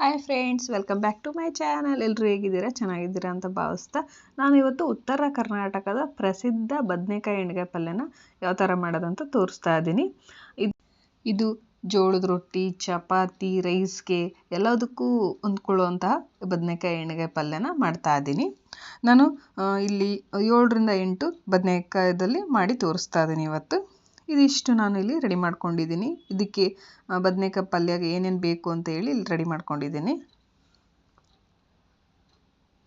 Hi friends welcome back to my channel ಎಲ್ಲರೂ ಹೇಗಿದ್ದೀರಾ? ಚೆನ್ನಾಗಿದ್ದೀರಾ ಅಂತ ಭಾವಿಸ್ತಾ ನಾನು ಇವತ್ತು ಉತ್ತರ ಕರ್ನಾಟಕದ ಪ್ರಸಿದ್ಧ ಬದನೆಕಾಯಿ ಎಣ್ಗಾಯಿ ಪಲ್ಯನ ಯಾವ ಥರ ಮಾಡೋದಂತ ತೋರಿಸ್ತಾ ಇದ್ದೀನಿ. ಇದು ಜೋಳದ ರೊಟ್ಟಿ, ಚಪಾತಿ, ರೈಸ್ಗೆ ಎಲ್ಲದಕ್ಕೂ ಹೊಂದ್ಕೊಳ್ಳುವಂತಹ ಬದನೆಕಾಯಿ ಎಣ್ಗಾಯಿ ಪಲ್ಯನ ಮಾಡ್ತಾ ಇದ್ದೀನಿ. ನಾನು ಇಲ್ಲಿ ಏಳರಿಂದ ಎಂಟು ಬದನೆಕಾಯಿದಲ್ಲಿ ಮಾಡಿ ತೋರಿಸ್ತಾ ಇದ್ದೀನಿ ಇವತ್ತು. ಇದಿಷ್ಟು ನಾನು ಇಲ್ಲಿ ರೆಡಿ ಮಾಡ್ಕೊಂಡಿದ್ದೀನಿ. ಇದಕ್ಕೆ ಬದನೆಕಾಯಿ ಪಲ್ಯಗೆ ಏನೇನು ಬೇಕು ಅಂತ ಹೇಳಿ ಇಲ್ಲಿ ರೆಡಿ ಮಾಡ್ಕೊಂಡಿದ್ದೀನಿ.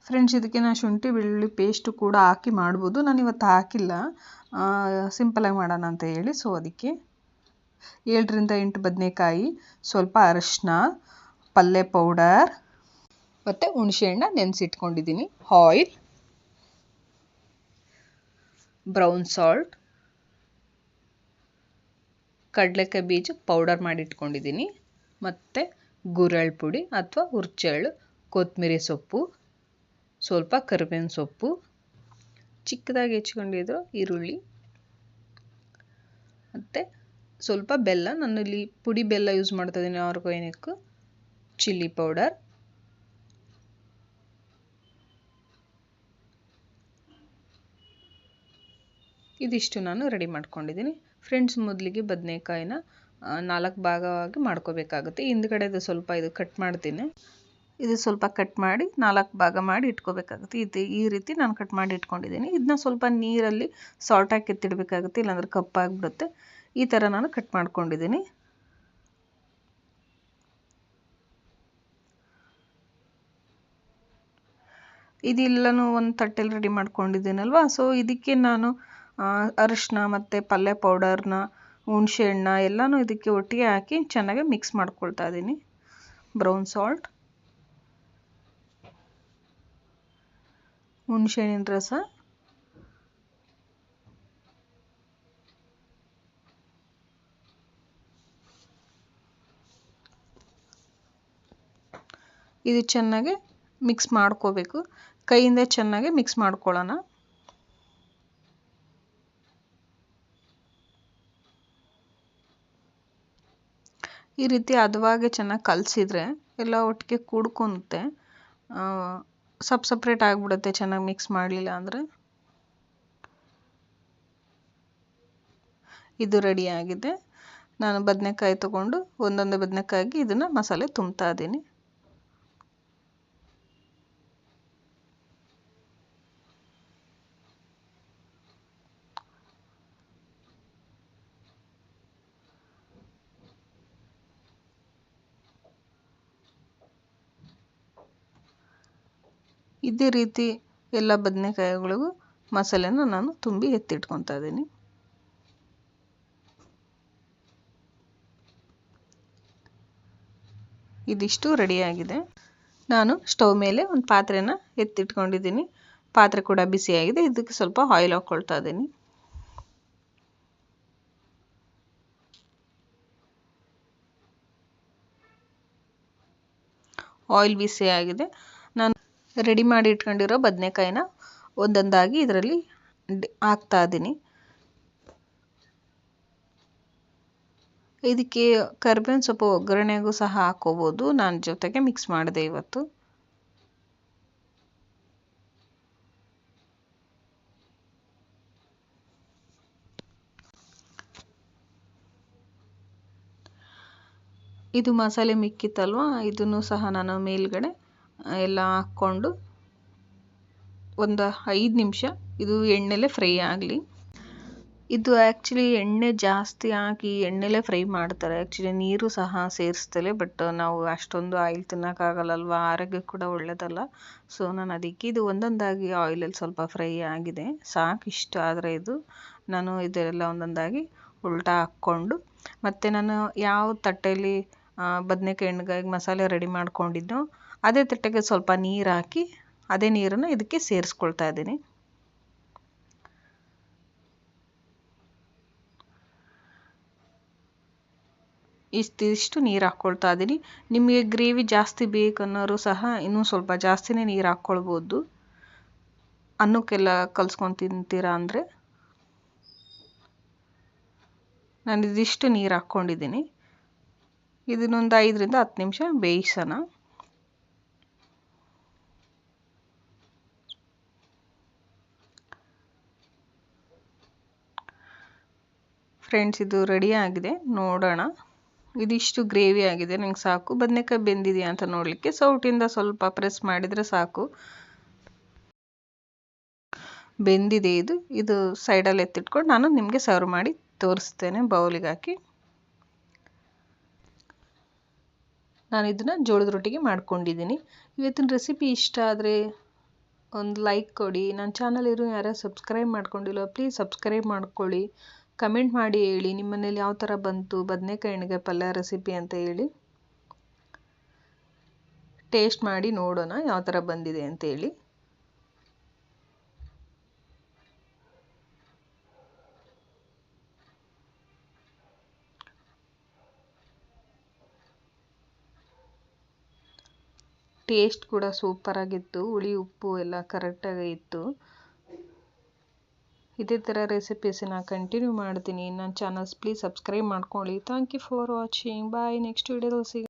ಫ್ರೆಂಡ್ಸ್ ಇದಕ್ಕೆ ನಾನು ಶುಂಠಿ, ಬೆಳ್ಳುಳ್ಳಿ ಪೇಸ್ಟು ಕೂಡ ಹಾಕಿ ಮಾಡ್ಬೋದು. ನಾನು ಇವತ್ತು ಹಾಕಿಲ್ಲ ಸಿಂಪಲಾಗಿ ಮಾಡೋಣ ಅಂತ ಹೇಳಿ. ಸೊ ಅದಕ್ಕೆ ಏಳರಿಂದ ಎಂಟು ಬದನೆಕಾಯಿ, ಸ್ವಲ್ಪ ಅರಶಿನ, ಪಲ್ಯ ಪೌಡರ್ ಮತ್ತು ಹುಣಸೆಹಣ್ಣ ನೆನೆಸಿಟ್ಕೊಂಡಿದ್ದೀನಿ. ಆಯಿಲ್ ಬ್ರೌನ್ ಸಾಲ್ಟ್ ಕಡಲೆಕಾಯಿ ಬೀಜ ಪೌಡರ್ ಮಾಡಿ ಇಟ್ಕೊಂಡಿದ್ದೀನಿ ಮತ್ತು ಗುರಳ್ ಪುಡಿ ಅಥವಾ ಹುರ್ಚೆಳ್ಳು ಕೊತ್ತಂಬರಿ ಸೊಪ್ಪು, ಸ್ವಲ್ಪ ಕರಿಬೇವಿನ ಸೊಪ್ಪು, ಚಿಕ್ಕದಾಗಿ ಹೆಚ್ಕೊಂಡಿದ್ರು ಈರುಳ್ಳಿ. ಮತ್ತು ಸ್ವಲ್ಪ ಬೆಲ್ಲ, ನಾನಿಲ್ಲಿ ಪುಡಿ ಬೆಲ್ಲ ಯೂಸ್ ಮಾಡ್ತಾ ಇದ್ದೀನಿ ಆರ್ಗಾನಿಕ್ಕು ಚಿಲ್ಲಿ ಪೌಡರ್ ಇದಿಷ್ಟು ನಾನು ರೆಡಿ ಮಾಡ್ಕೊಂಡಿದ್ದೀನಿ. ಫ್ರೆಂಡ್ಸ್ ಮೊದಲಿಗೆ ಬದನೆಕಾಯಿನ ನಾಲ್ಕು ಭಾಗವಾಗಿ ಮಾಡ್ಕೋಬೇಕಾಗುತ್ತೆ. ಹಿಂದ್ಗಡೆದು ಸ್ವಲ್ಪ ಇದು ಕಟ್ ಮಾಡ್ತೀನಿ. ಇದು ಸ್ವಲ್ಪ ಕಟ್ ಮಾಡಿ ನಾಲ್ಕು ಭಾಗ ಮಾಡಿ ಇಟ್ಕೋಬೇಕಾಗುತ್ತೆ. ಇದು ಈ ರೀತಿ ನಾನು ಕಟ್ ಮಾಡಿ ಇಟ್ಕೊಂಡಿದ್ದೀನಿ. ಇದನ್ನ ಸ್ವಲ್ಪ ನೀರಲ್ಲಿ ಸಾಲ್ಟ್ ಹಾಕಿ ಎತ್ತಿಡಬೇಕಾಗುತ್ತೆ, ಇಲ್ಲಾಂದ್ರೆ ಕಪ್ಪಾಗ್ಬಿಡುತ್ತೆ ಈ ಥರ ನಾನು ಕಟ್ ಮಾಡ್ಕೊಂಡಿದ್ದೀನಿ. ಇದೆಲ್ಲನೂ ಒಂದು ತಟ್ಟೆಲಿ ರೆಡಿ ಮಾಡ್ಕೊಂಡಿದ್ದೀನಲ್ವ? ಸೊ ಇದಕ್ಕೆ ನಾನು ಅರಿಶಿನ ಮತ್ತು ಪಲ್ಯ ಪೌಡರ್ನ ಹುಣ್ಸೆ ಹಣ್ಣ ಎಲ್ಲನೂ ಇದಕ್ಕೆ ಒಟ್ಟಿಗೆ ಹಾಕಿ ಚೆನ್ನಾಗಿ ಮಿಕ್ಸ್ ಮಾಡ್ಕೊಳ್ತಾ ಇದ್ದೀನಿ ಬ್ರೌನ್ ಸಾಲ್ಟ್ ಹುಣಸೆ ಹಣ್ಣಿನ ರಸ. ಇದು ಚೆನ್ನಾಗಿ ಮಿಕ್ಸ್ ಮಾಡ್ಕೋಬೇಕು. ಕೈಯಿಂದ ಚೆನ್ನಾಗಿ ಮಿಕ್ಸ್ ಮಾಡ್ಕೊಳ್ಳೋಣ. ಈ ರೀತಿ ಹದವಾಗಿ ಚೆನ್ನಾಗಿ ಕಲಸಿದ್ರೆ ಎಲ್ಲ ಒಟ್ಟಿಗೆ ಕೂಡ್ಕೊಳುತ್ತೆ ಸಪ್ ಸಪ್ರೇಟ್ ಆಗಿಬಿಡುತ್ತೆ, ಚೆನ್ನಾಗಿ ಮಿಕ್ಸ್ ಮಾಡಲಿಲ್ಲ ಅಂದರೆ. ಇದು ರೆಡಿ ಆಗಿದೆ. ನಾನು ಬದನೆಕಾಯಿ ತೊಗೊಂಡು ಒಂದೊಂದೇ ಬದನೆಕಾಯಿಗೆ ಇದನ್ನು ಮಸಾಲೆ ತುಂಬ್ತಾ ಇದ್ದೀನಿ. ಇದೇ ರೀತಿ ಎಲ್ಲ ಬದನೆಕಾಯಿಗಳಿಗೂ ಮಸಾಲೆನ ನಾನು ತುಂಬಿ ಎತ್ತಿಟ್ಕೊತಾ ಇದ್ದೀನಿ. ಇದಿಷ್ಟು ರೆಡಿಯಾಗಿದೆ ನಾನು ಸ್ಟವ್ ಮೇಲೆ ಒಂದು ಪಾತ್ರೆನ ಎತ್ತಿಟ್ಕೊಂಡಿದ್ದೀನಿ. ಪಾತ್ರೆ ಕೂಡ ಬಿಸಿಯಾಗಿದೆ ಇದಕ್ಕೆ ಸ್ವಲ್ಪ ಆಯಿಲ್ ಹಾಕ್ಕೊಳ್ತಾ ಇದ್ದೀನಿ. ಆಯಿಲ್ ಬಿಸಿಯಾಗಿದೆ ರೆಡಿ ಮಾಡಿ ಇಟ್ಕೊಂಡಿರೋ ಬದನೆಕಾಯಿನ ಒಂದೊಂದಾಗಿ ಇದರಲ್ಲಿ ಹಾಕ್ತಾ ಇದ್ದೀನಿ. ಇದಕ್ಕೆ ಕರ್ಬೇವಿನ ಸೊಪ್ಪು ಒಗ್ಗರಣೆಗೂ ಸಹ ಹಾಕೋಬೋದು. ನಾನು ಜೊತೆಗೆ ಮಿಕ್ಸ್ ಮಾಡಿದೆ ಇವತ್ತು. ಇದು ಮಸಾಲೆ ಮಿಕ್ಕಿತ್ತಲ್ವ? ಇದನ್ನು ಸಹ ನಾನು ಮೇಲ್ಗಡೆ ಎಲ್ಲ ಹಾಕ್ಕೊಂಡು ಒಂದು ಐದು ನಿಮಿಷ ಇದು ಎಣ್ಣೆಲೆ ಫ್ರೈ ಆಗಲಿ. ಇದು ಆ್ಯಕ್ಚುಲಿ ಎಣ್ಣೆ ಜಾಸ್ತಿ ಹಾಕಿ ಎಣ್ಣೆಲೆ ಫ್ರೈ ಮಾಡ್ತಾರೆ. ಆ್ಯಕ್ಚುಲಿ ನೀರು ಸಹ ಸೇರಿಸ್ತಲೇ ಬಟ್ ನಾವು ಅಷ್ಟೊಂದು ಆಯಿಲ್ ತಿನ್ನೋಕ್ಕಾಗಲ್ಲಲ್ವ? ಆರೋಗ್ಯಕ್ಕೆ ಕೂಡ ಒಳ್ಳೆಯದಲ್ಲ ಸೊ ನಾನು ಅದಕ್ಕೆ ಇದು ಒಂದೊಂದಾಗಿ ಆಯಿಲಲ್ಲಿ ಸ್ವಲ್ಪ ಫ್ರೈ ಆಗಿದೆ. ಸಾಕು ಇಷ್ಟ ಆದರೆ ಇದು. ನಾನು ಇದೆಲ್ಲ ಒಂದೊಂದಾಗಿ ಉಲ್ಟಾ ಹಾಕ್ಕೊಂಡು, ಮತ್ತು ನಾನು ಯಾವ ತಟ್ಟೆಯಲ್ಲಿ ಬದನೆಕಾಯಿ ಎಣ್ಗಾಯಿಗೆ ಮಸಾಲೆ ರೆಡಿ ಮಾಡ್ಕೊಂಡಿದ್ದೋ ಅದೇ ತಟ್ಟೆಗೆ ಸ್ವಲ್ಪ ನೀರು ಹಾಕಿ ಅದೇ ನೀರನ್ನು ಇದಕ್ಕೆ ಸೇರಿಸ್ಕೊಳ್ತಾ ಇದ್ದೀನಿ. ಇಷ್ಟಿಷ್ಟು ನೀರು ಹಾಕ್ಕೊಳ್ತಾ ಇದ್ದೀನಿ. ನಿಮಗೆ ಗ್ರೇವಿ ಜಾಸ್ತಿ ಬೇಕನ್ನೋರು ಸಹ ಇನ್ನೂ ಸ್ವಲ್ಪ ಜಾಸ್ತಿನೇ ನೀರು ಹಾಕ್ಕೊಳ್ಬೋದು ಅನ್ನಕ್ಕೆಲ್ಲ ಕಲ್ಸ್ಕೊಂಡು ತಿಂತೀರಾ ಅಂದರೆ? ನಾನು ಇದಿಷ್ಟು ನೀರು ಹಾಕ್ಕೊಂಡಿದ್ದೀನಿ ಇದನ್ನೊಂದು ಐದರಿಂದ ಹತ್ತು ನಿಮಿಷ ಬೇಯಿಸೋಣ. ಫ್ರೆಂಡ್ಸ್, ಇದು ರೆಡಿ ಆಗಿದೆ. ನೋಡೋಣ. ಇದಿಷ್ಟು ಗ್ರೇವಿ ಆಗಿದೆ. ನಂಗೆ ಸಾಕು. ಬದನೆಕಾಯಿ ಬೆಂದಿದೆಯಾ ಅಂತ ನೋಡಲಿಕ್ಕೆ. ಸೌಟಿಂದ ಸ್ವಲ್ಪ ಪ್ರೆಸ್ ಮಾಡಿದರೆ ಸಾಕು. ಬೆಂದಿದೆ ಇದು. ಇದು ಸೈಡಲ್ಲಿ ಎತ್ತಿಟ್ಕೊಂಡು ನಾನು ನಿಮಗೆ ಸರ್ವ್ ಮಾಡಿ ತೋರಿಸ್ತೇನೆ. ಬೌಲಿಗೆ ಹಾಕಿ. ನಾನು ಇದನ್ನು ಜೋಳದ ರೊಟ್ಟಿಗೆ ಮಾಡ್ಕೊಂಡಿದ್ದೀನಿ. ಇವತ್ತಿನ ರೆಸಿಪಿ ಇಷ್ಟ ಆದರೆ ಒಂದು ಲೈಕ್ ಕೊಡಿ. ನನ್ನ ಚಾನಲ್ ಇರೋ ಯಾರು ಸಬ್ಸ್ಕ್ರೈಬ್ ಮಾಡ್ಕೊಂಡಿಲ್ಲ ಪ್ಲೀಸ್ ಸಬ್ಸ್ಕ್ರೈಬ್ ಮಾಡ್ಕೊಳ್ಳಿ. ಕಮೆಂಟ್ ಮಾಡಿ ಹೇಳಿ. ನಿಮ್ಮ ಮನೇಲಿ ಯಾವ ಥರ ಬಂತು? ಬದನೆಕಾಯಿ ಎಣ್ಗಾಯಿ ಪಲ್ಯ ರೆಸಿಪಿ ಅಂತ ಹೇಳಿ. ಟೇಸ್ಟ್ ಮಾಡಿ ನೋಡೋಣ ಯಾವ ಥರ ಬಂದಿದೆ ಅಂತ ಹೇಳಿ. ಟೇಸ್ಟ್ ಕೂಡ ಸೂಪರಾಗಿತ್ತು ಹುಳಿ, ಉಪ್ಪು ಎಲ್ಲ ಕರೆಕ್ಟಾಗಿ ಇತ್ತು. ಇದೇ ಥರ ರೆಸಿಪೀಸನ್ನ ಕಂಟಿನ್ಯೂ ಮಾಡ್ತೀನಿ. ನನ್ನ ಚಾನಲ್ಸ್ ಪ್ಲೀಸ್ ಸಬ್ಸ್ಕ್ರೈಬ್ ಮಾಡ್ಕೊಳ್ಳಿ. Thank you for watching bye next ವೀಡಿಯೋದಲ್ಲಿ ಸಿಗ